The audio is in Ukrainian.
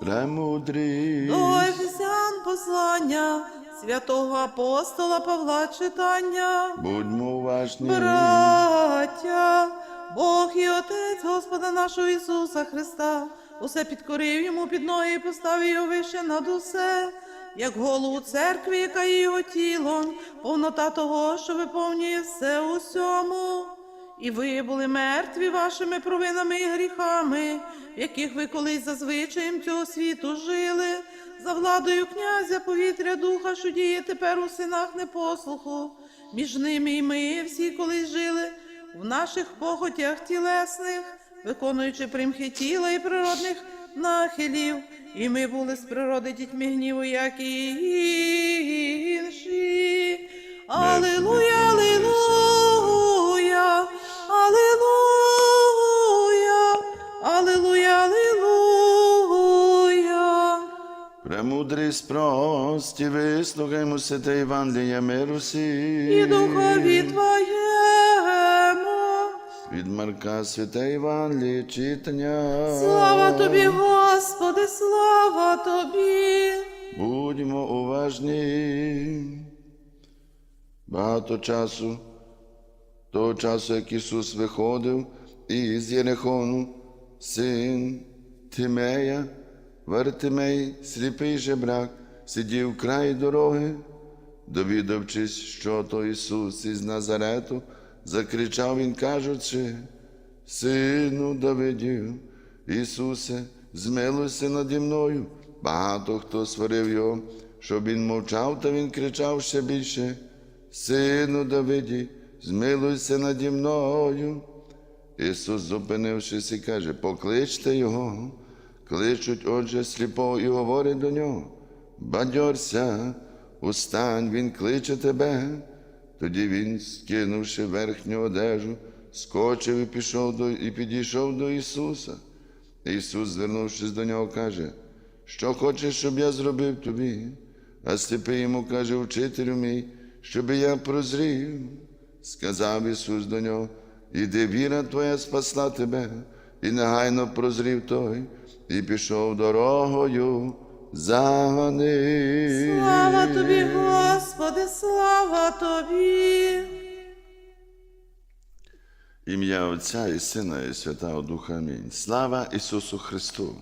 Премудрість. До Ефесян послання святого апостола Павла читання. Будьмо уважні. Браття, Бог і Отець Господа нашого Ісуса Христа, усе підкорив йому під ноги і поставив його вище над усе, як голову церкви, яка є його тілом, повнота того, що виповнює все у всьому. І ви були мертві вашими провинами і гріхами, в яких ви колись за звичаєм цього світу жили, за владою князя повітря духа, що діє тепер у синах непослуху. Між ними і ми всі колись жили в наших похотях тілесних, виконуючи примхи тіла і природних нахилів, і ми були з природи дітьми гніву, як і інші. Алілуя, Премудрість прості, вислухаймо те Євангелія миру сі. І духові Твоєму. Від Марка святе Євангеліє читання. Слава тобі, Господи, слава тобі. Будьмо уважні. Багато часу, того часу, як Ісус виходив із Єрихону, син Тимея, Вартимей, сліпий жебрак, сидів край дороги, довідавшись, що то Ісус із Назарету, закричав він, кажучи, Сину Давидів, Ісусе, змилуйся наді мною. Багато хто сварив його, щоб він мовчав, та він кричав ще більше. Сину Давиді, змилуйся наді мною. Ісус, зупинившись, і каже, покличте його, кличуть, отже, сліпого і говорить до нього. Бадьорся, устань, він кличе тебе. Тоді він, скинувши верхню одежу, скочив і пішов до, і підійшов до Ісуса. Ісус, звернувшись до нього, каже, що хочеш, щоб я зробив тобі? А сліпий йому каже, вчителю мій, щоб я прозрів. Сказав Ісус до нього, іди віра твоя спасла тебе, і негайно прозрів той, і пішов дорогою за. Слава тобі, Господи, слава тобі. Ім'я Отця і Сина, і Святого Духа. Амінь. Слава Ісусу Христу!